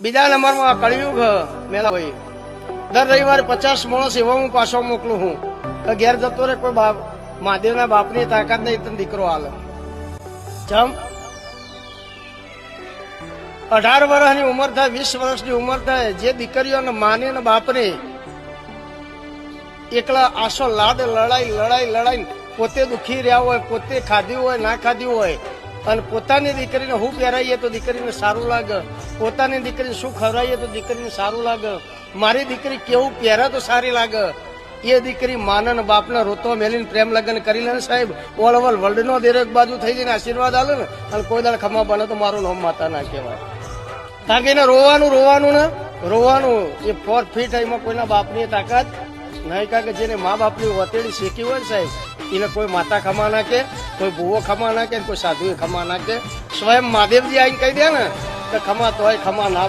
બીજા નંબરમાં કળિયુગ મેળા હોય. દર રવિવારે પચાસ માણસ એવો હું પાછો મોકલું હું. કે ઘેર જતો રે કોઈ બાપ, મહાદેવના બાપની તાકાત નહીં, તને દીકરો હાલ જમ. અઢાર વર્ષની ઉંમર થાય, વીસ વર્ષની ઉંમર થાય, જે દીકરીઓને માને ને બાપને, એકલા આસો લાડ, લડાઈ લડાઈ લડાઈ, પોતે દુખી રહ્યા હોય, પોતે ખાધ્યું હોય, ના ખાધ્યું હોય અને પોતાની દીકરીને હું પહેરાવીએ તો દીકરીને સારું લાગે. પોતાની દીકરીને શું ખવડાવીએ તો દીકરીને સારું લાગે. મારી દીકરી કેવું પહેરે તો સારી લાગે. એ દીકરી માનન બાપના રોતો મેલીને પ્રેમ લગ્ન કરી લે સાહેબ. ઓલ ઓવર વર્લ્ડ નો દરેક બાજુ થઈ જઈને આશીર્વાદ આલે ને અને કોઈ દાડ ખમા બને તો મારું નામ માતા ના કહેવાય. કારણ કે એને રોવાનું રોવાનું ને, રોવાનું એ ફોર ફીટ એમાં કોઈના બાપની તાકાત નહીં. કારણ કે જેને મા બાપની વતેડી શીખી હોય સાહેબ એને કોઈ માતા ખમા નાખે, કોઈ ભૂવો ખમા નાખે કોઈ સાધુએ ખમા નાખે. સ્વયં મહાદેવજી આવીને કહી દે ને કે ખમા તોય ખમા ના